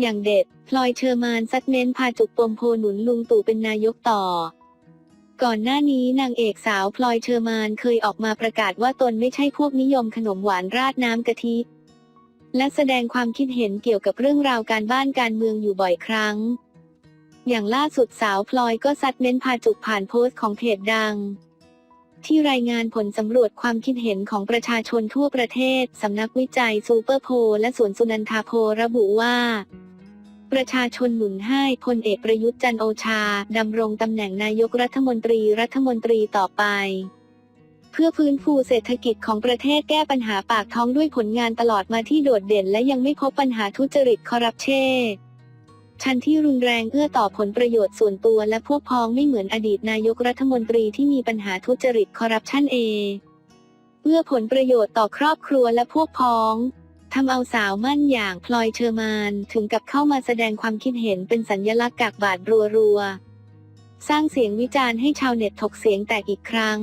อย่างเด็ด พลอยเชอร์มานซัดเน้นพาจุกปมโพหนุนลุงตู่เป็นนายกต่อ ก่อนหน้านี้นางเอกสาวพลอยเชอร์มานเคยออกมาประกาศว่าตนไม่ใช่พวกนิยมขนมหวานราดน้ำกะทิ และแสดงความคิดเห็นเกี่ยวกับเรื่องราวการบ้านการเมืองอยู่บ่อยครั้ง อย่างล่าสุดสาวพลอยก็ซัดเน้นพาจุกผ่านโพสต์ของเพจดังที่รายงานผลสำรวจความคิดเห็นของประชาชนทั่วประเทศ สำนักวิจัยซูเปอร์โพลและสวนสุนันทาโพระบุว่า ประชาชนหนุนให้พลเอกประยุทธ์จันโอชา ดำรงตำแหน่งนายกรัฐมนตรีรัฐมนตรีต่อไป เพื่อฟื้นฟูเศรษฐกิจของประเทศแก้ปัญหาปากท้องด้วยผลงานตลอดมาที่โดดเด่นและยังไม่พบปัญหาทุจริตคอร์รัปเช่ชันที่รุนแรงเอื้อต่อผลประโยชน์ส่วนตัวและพวกพ้องไม่เหมือนอดีตนายกรัฐมนตรีที่มีปัญหาทุจริตคอร์รัปชันเอ เอื้อผลประโยชน์ต่อครอบครัวและพวกพ้อง ทำเอาสาวมั่นอย่างพลอยเชอร์มานถึงกับเข้ามาแสดงความคิดเห็นเป็นสัญญลักษณ์กากบาทรัวๆ สร้างเสียงวิจารณ์ให้ชาวเน็ตถกเสียงแตกอีกครั้ง